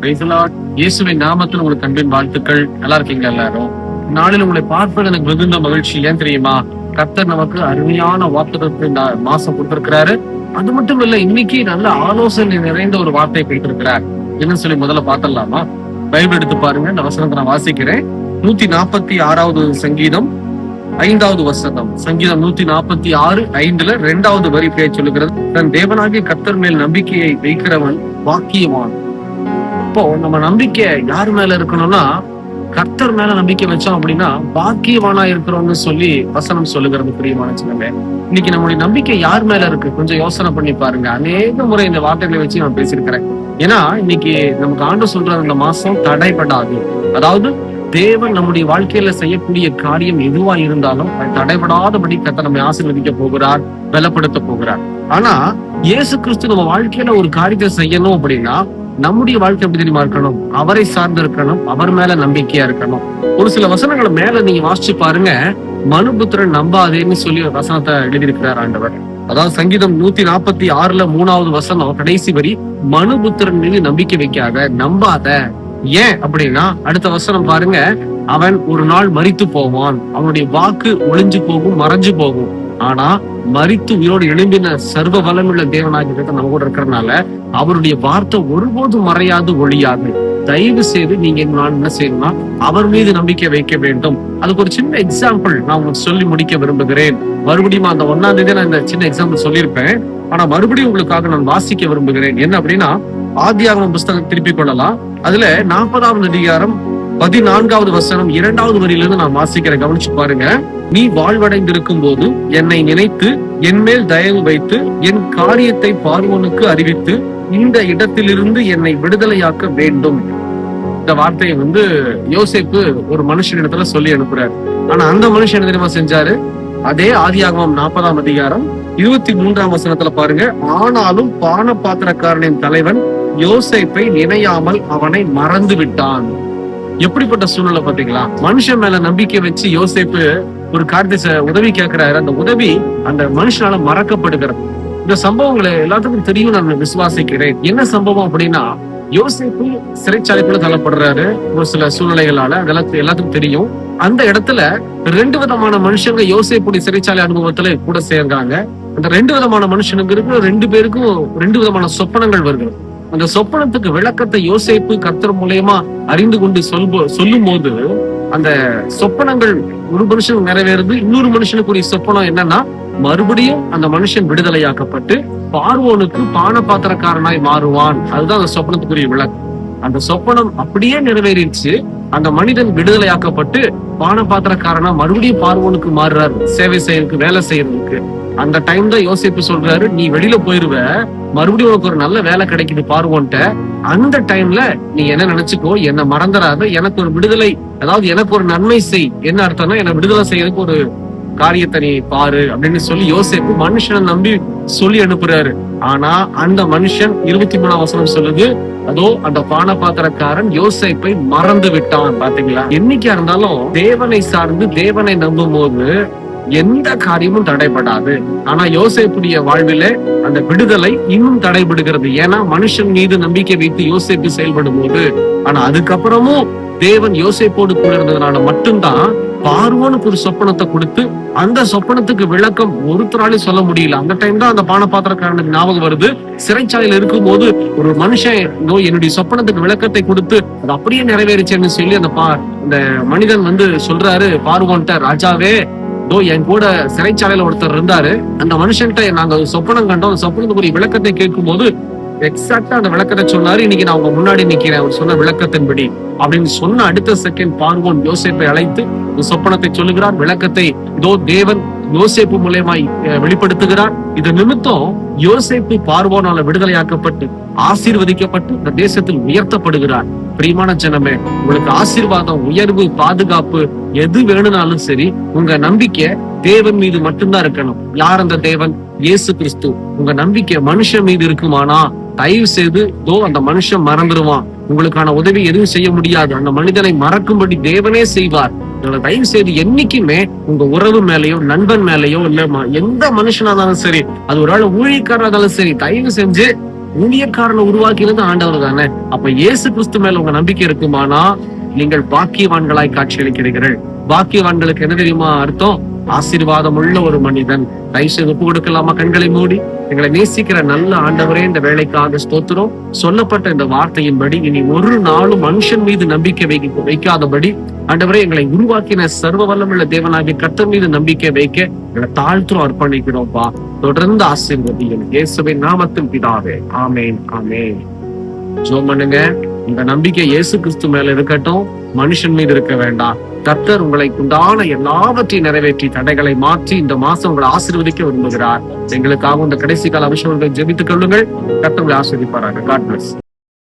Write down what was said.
இயேசுவின் நாமத்தில் உங்களுக்கு அன்பின் வாழ்த்துக்கள். நல்லா இருக்கீங்க எல்லாரும்? நாளில் உங்களை பார்ப்பது எனக்கு மிகுந்த மகிழ்ச்சி. ஏன் தெரியுமா? கர்த்தர் நமக்கு அருமையான வார்த்தைகளுக்கு மாசம் கொடுத்திருக்கிறாரு. அது மட்டும் இல்ல இன்னைக்கு நல்ல ஆலோசனை நிறைந்த ஒரு வார்த்தை கொடுத்திருக்கிறார். என்னன்னு சொல்லி முதல்ல பாத்திரலாமா பைபிள் எடுத்து பாருங்க. இந்த வசனத்தை நான் வாசிக்கிறேன். நூத்தி நாற்பத்தி ஆறாவது சங்கீதம் ஐந்தாவது வசனம். சங்கீதம் நூத்தி நாற்பத்தி ஆறு ஐந்துல இரண்டாவது வரி பேர் சொல்லுகிறது. தன் தேவனாகிய கர்த்தர் மேல் நம்பிக்கையை வைக்கிறவன் வாக்கியமான். இப்போ நம்ம நம்பிக்கை யார் மேல இருக்கணும்னா கர்த்தர் மேல நம்பிக்கை வச்சோம் அப்படின்னா பாக்கியவானா இருக்கிறோம்னு சொல்லி வசனம் சொல்லுகிறது பிரியமான சின்னமே இன்னைக்கு நம்மளுடைய நம்பிக்கை யார் மேல இருக்கு? கொஞ்சம் யோசனை பண்ணி பாருங்க. அநேக முறை இந்த வார்த்தைகளை வச்சு நான் பேசியிருக்கிறேன். ஏன்னா இன்னைக்கு நமக்கு ஆண்டு சொல்ற அந்த மாசம் தடைபடாது. அதாவது தேவன் நம்முடைய வாழ்க்கையில செய்யக்கூடிய காரியம் எதுவா இருந்தாலும் அது தடைபடாதபடி கத்த நம்மை ஆசீர்வதிக்க போகிறார் பலப்படுத்த போகிறார். ஆனா இயேசு கிறிஸ்து நம்ம வாழ்க்கையில ஒரு காரியத்தை செய்யணும் அப்படின்னா நம்முடைய வாழ்க்கை எப்படி தெரியுமா இருக்கணும்? அவரை சார்ந்து இருக்கணும் அவர் மேல நம்பிக்கையா இருக்கணும். ஒரு சில வசனங்களை மேல நீங்க வாசிச்சு பாருங்க. மனுபுத்திரன் நம்பாதேன்னு சொல்லி ஒரு வசனத்தை எழுதியிருக்கிறார் ஆண்டவர். அதாவது சங்கீதம் நூத்தி நாற்பத்தி ஆறுல மூணாவது வசனம் கடைசி வரி மனுபுத்திரன் மீது நம்பிக்கை வைக்காத நம்பாத. ஏன் அப்படின்னா அடுத்த வசனம் பாருங்க அவன் ஒரு நாள் மறித்து போவான். அவனுடைய வாக்கு ஒளிஞ்சு போகும் மறைஞ்சு போகும். ஆனா மரித்து உயிரோடு எழும்பின சர்வ வளமுள்ள தேவனாகி நம்ம கூட இருக்கிறனால அவருடைய வார்த்தை ஒருபோதும் மறையாது ஒழியாது. தயவு செய்து நீங்க நான் என்ன செய்யணும்னா அவர் மீது நம்பிக்கை வைக்க வேண்டும். அதுக்கு ஒரு சின்ன எக்ஸாம்பிள் நான் உங்களுக்கு சொல்லி முடிக்க விரும்புகிறேன். மறுபடியும் அந்த ஒன்னாம் தேதி நான் இந்த சின்ன எக்ஸாம்பிள் சொல்லியிருப்பேன். ஆனா மறுபடியும் உங்களுக்காக நான் வாசிக்க விரும்புகிறேன். என்ன அப்படின்னா ஆதியாகம புஸ்தகம் திருப்பிக் கொள்ளலாம். அதுல நாற்பதாவது அதிகாரம் பதினான்காவது வசனம் இரண்டாவது வரியிலிருந்து நான் வாசிக்கிறேன். கவனிச்சு பாருங்க. நீ வாழ்வடைந்திருக்கும் போது என்னை நினைத்து என் மேல் தயவு வைத்து என் காரியத்தை பார்வோனுக்கு அறிவித்து இந்த இடத்திலிருந்து என்னை விடுதலையாக்க வேண்டும். இந்த வார்த்தையை வந்து யோசிப்பு ஒரு மனுஷனிடத்துல சொல்லி அனுப்புறாரு. ஆனா அந்த மனுஷன் என்ன தெரியுமா செஞ்சாரு? அதே ஆதியாகமம் நாற்பதாம் அதிகாரம் இருபத்தி மூன்றாம் வசனத்துல பாருங்க. ஆனாலும் பான பாத்திரக்காரனின் தலைவன் யோசைப்பை நினையாமல் அவனை மறந்து விட்டான் எப்படிப்பட்ட சூழ்நிலை பாத்தீங்களா மனுஷன் மேல நம்பிக்கை வச்சு யோசேப்பு ஒரு காரியத்தை உதவி கேட்கிறாரு. அந்த உதவி அந்த மனுஷனால மறக்கப்படுகிறது. இந்த சம்பவங்களை எல்லாத்துக்கும் தெரியும் நான் விசுவாசிக்கிறேன். என்ன சம்பவம் அப்படின்னா யோசேப்பு சிறைச்சாலைக்குள்ள தள்ளப்படுறாரு. ஒரு சில சூழ்நிலைகளால அதெல்லாம் எல்லாத்துக்கும் தெரியும். அந்த இடத்துல ரெண்டு விதமான மனுஷங்க யோசேப்புடைய சிறைச்சாலை அனுபவத்துல கூட சேர்ந்தாங்க. அந்த ரெண்டு விதமான மனுஷனுங்கிறது ரெண்டு பேருக்கும் ரெண்டு விதமான சொப்பனங்கள் வருகிறது. அந்த சொப்பனத்துக்கு விளக்கத்தை யோசிப்பு கத்தர் மூலயமா அறிந்து கொண்டு சொல்போ சொல்லும் போது அந்த சொப்பனங்கள் ஒரு மனுஷனுக்கு நிறைவேறது இன்னொரு மனுஷனுக்குரிய சொப்பனம் என்னன்னா மறுபடியும் அந்த மனுஷன் விடுதலையாக்கப்பட்டு பார்வோனுக்கு பான பாத்திரக்காரனாய் மாறுவான். அதுதான் அந்த சொப்பனத்துக்குரிய விளக்கம். அந்த சொப்பனம் அப்படியே நிறைவேறிடுச்சு அந்த மனிதன் விடுதலையாக்கப்பட்டு பான பாத்திரக்காரனா மறுபடியும் பார்வோனுக்கு மாறுறாரு. சேவை செய்யறதுக்கு வேலை செய்யறதுக்கு. அந்த டைம் தான் யோசிப்பு சொல்றாரு நீ வெளியில போயிருவ மறுபடியும் உனக்கு ஒரு நல்ல வேலை கிடைக்குது பார்வோன்ட்ட அந்த டைம்ல நீ என்ன நினைச்சுக்கோ என்ன மறந்துடாத எனக்கு ஒரு விடுதலை அதாவது எனக்கு ஒரு நன்மை செய். என்ன அர்த்தம்னா என்ன விடுதலை செய்யறதுக்கு ஒரு காரியத்தை நீ பாரு அப்படின்னு சொல்லி யோசிப்பு மனுஷனை நம்பி சொல்லி அனுப்புறாரு. ஆனா அந்த மனுஷன் இருபத்தி மூணாம் வசனம் சொல்லுது அதோ அந்த பான பாத்திரக்காரன் யோசேப்பை மறந்து விட்டான். பாத்தீங்களா? என்னைக்கா இருந்தாலும் தேவனை சார்ந்து தேவனை நம்பும் போது எந்த காரியமும் தடைபடாது. ஆனா யோசேப்புடைய வாழ்வில அந்த விடுதலை இன்னும் தடைபடுகிறது. ஏன்னா மனுஷன் மீது நம்பிக்கை வைத்து யோசேப்பு செயல்படும் போது ஆனா அதுக்கப்புறமும் தேவன் யோசேப்போடு கூட இருந்ததுனால மட்டும்தான் பார்வோனுக்கு ஒரு சொப்பனத்தை கொடுத்து அந்த சொப்பனத்துக்கு விளக்கம் ஒருத்தராலே சொல்ல முடியல. அந்த டைம் தான் அந்த பான பாத்திரக்காரனுக்கு ஞாபகம் வருது. சிறைச்சாலையில இருக்கும்போது ஒரு மனுஷன் என்னுடைய சொப்பனத்துக்கு விளக்கத்தை கொடுத்து அது அப்படியே நிறைவேறிச்சேன்னு சொல்லி அந்த பா அந்த மனிதன் வந்து சொல்றாரு பார்வோன்ட்ட ராஜாவே இதோ என் கூட சிறைச்சாலையில ஒருத்தர் இருந்தாரு. அந்த மனுஷன்ட்ட நாங்க சொப்பனம் கண்டோம். சொப்பனத்துக்கு ஒரு விளக்கத்தை கேட்கும் போது எக்ஸாக்டா அந்த விளக்கத்தை சொன்னாரு. இன்னைக்கு நான் உங்க முன்னாடி நிக்கிறேன். அவர் சொன்ன விளக்கத்தின்படி. அப்படின்னு சொன்ன அடுத்த செகண்ட் பார்வோன் யோசிப்பை அழைத்து சொப்பனத்தை சொல்லுகிறார். விளக்கத்தை இதோ தேவன் யோசேப்பு மூலியமாய் வெளிப்படுத்துகிறார். இது நிமித்தம் யோசேப்பு பார்வோனால விடுதலையாக்கப்பட்டு ஆசீர்வதிக்கப்பட்டு இந்த தேசத்தில் உயர்த்தப்படுகிறார். பிரியமான ஜனமே உங்களுக்கு ஆசீர்வாதம் உயர்வு பாதுகாப்பு எது வேணும்னாலும் சரி உங்க நம்பிக்கை தேவன் மீது மட்டும்தான் இருக்கணும். யார் அந்த தேவன்? இயேசு கிறிஸ்து. உங்க நம்பிக்கை மனுஷன் மீது இருக்குமானா? தயவு செய்து தோ அந்த மனுஷன் மறந்துடுவான் உங்களுக்கான உதவி எதுவும் செய்ய முடியாது. அந்த மனிதனை மறக்கும்படி தேவனே செய்வார். அதனால தயவு செய்து என்னைக்குமே உங்க உறவு மேலயோ நண்பன் மேலயோ இல்ல எந்த மனுஷனா இருந்தாலும் சரி அது ஒரு ஆள் ஊழியக்காரா இருந்தாலும் சரி தயவு செஞ்சு ஊழியக்காரனை உருவாக்கினது ஆண்டவர் தானே. அப்ப இயேசு கிறிஸ்து மேல உங்க நம்பிக்கை இருக்குமானா நீங்கள் பாக்கியவான்களாய் காட்சியளிக்கிறீர்கள். பாக்கியவான்களுக்கு என்ன தெரியுமா அர்த்தம்? ஆசீர்வாதம் உள்ள ஒரு மனிதன். தயவுசெய்து ஒப்பு கொடுக்கலாமா கண்களை மூடி? எங்களை நேசிக்கிற நல்ல ஆண்டவரே இந்த வேலைக்காக ஸ்தோத்திரம். சொல்லப்பட்ட இந்த வார்த்தையின்படி இனி ஒரு நாளும் மனுஷன் மீது நம்பிக்கை வைக்க வைக்காதபடி ஆண்டவரே எங்களை உருவாக்கின சர்வ வல்லமுள்ள தேவனாகிய கத்தர் மீது நம்பிக்கை வைக்க எங்களை தாழ்த்தும் அர்ப்பணிக்கிறோம்ப்பா தொடர்ந்து ஆசீர்வதியும் இயேசுவை நாமத்தில் பிதாவே. ஆமேன் ஆமேன். ஜோம் பண்ணுங்க. இந்த நம்பிக்கை இயேசு கிறிஸ்து மேல இருக்கட்டும் மனுஷன் மீது இருக்க வேண்டாம். கர்த்தர் உங்களை உண்டான எல்லாவற்றையும் நிறைவேற்றி தடைகளை மாற்றி இந்த மாசம் உங்களை ஆசீர்வதிக்க விரும்புகிறார். எங்களுக்காக இந்த கடைசி கால அபிஷேகங்களை ஜெபித்துக் கொள்ளுங்கள். கர்த்தர் உங்களை ஆசீர்வதிப்பாராங்க காட் பிளஸ்